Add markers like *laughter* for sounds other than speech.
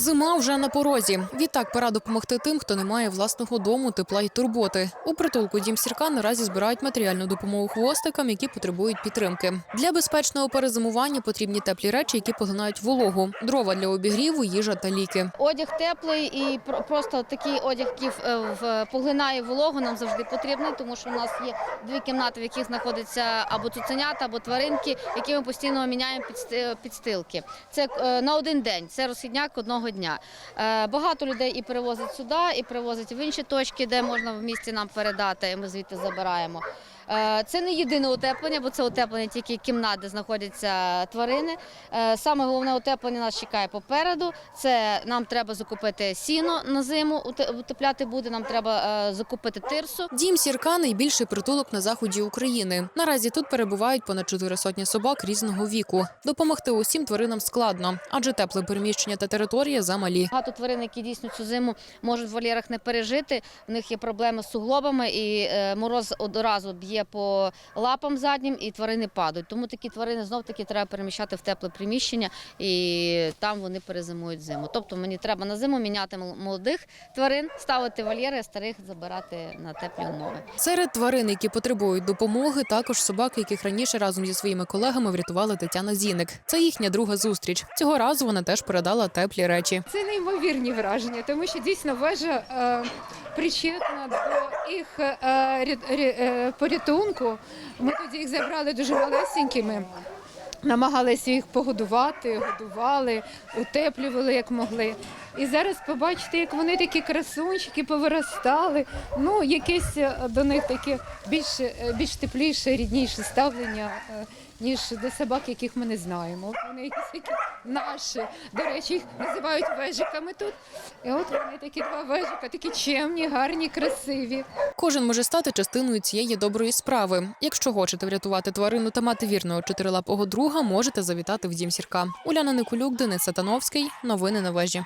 Зима вже на порозі. Відтак пора допомогти тим, хто не має власного дому, тепла й турботи. У притулку дім сірка наразі збирають матеріальну допомогу хвостикам, які потребують підтримки. Для безпечного перезимування потрібні теплі речі, які поглинають вологу, дрова для обігріву, їжа та ліки. Одяг теплий і про- просто такий одяг, який е, поглинає вологу, нам завжди потрібний, тому що у нас є дві кімнати, в яких знаходяться або цуценята, або тваринки, які ми постійно міняємо підсти- підстилки. Це е, на один день, це розхідняк одного дня. Е, Багато людей і перевозять сюди, і перевозять в інші точки, де можна в місті нам передати, і ми звідти забираємо. Е, Це не єдине утеплення, бо це утеплення тільки кімнат, де знаходяться тварини. Е, Саме головне утеплення нас чекає попереду. Це нам треба закупити сіно на зиму, уте- утепляти буде. Нам треба е, закупити тирсу. Дім сірка найбільший притулок на заході України. Наразі тут перебувають понад чотири сотні собак різного віку. Допомогти усім тваринам складно, адже тепле переміщення та територія замалі. Багато тварин, які дійсно цю зиму можуть в вольєрах не пережити. В них є проблеми з суглобами, і мороз одразу б'є по лапам заднім, і тварини падають. Тому такі тварини знов таки треба переміщати в тепле приміщення, і там вони перезимують зиму. Тобто мені треба на зиму міняти мол- молодих тварин, ставити вольєри, а старих забирати на теплі умови. Серед тварин, які потребують допомоги, також собаки, яких раніше разом зі своїми колегами врятувала Тетяна Зіник. Це їхня друга зустріч. Цього разу вона теж передала теплі речі. Це неймовірні враження, тому що дійсно вежа е, причетна до їх е, е, порятунку. Ми тоді їх забрали дуже малесенькими. Намагалися їх погодувати, годували, утеплювали як могли. І зараз побачите, як вони такі красунчики повиростали. Ну, якесь е, до них таке більш, більш тепліше, рідніше ставлення, ніж до собак, яких ми не знаємо. Вони *laughs* такі наші. До речі, їх називають вежиками тут. І от вони такі два вежика, такі чемні, гарні, красиві. Кожен може стати частиною цієї доброї справи. Якщо хочете врятувати тварину та мати вірного чотирилапого друга, можете завітати в дім сірка. Уляна Никулюк, Денис Сатановський. Новини на вежі.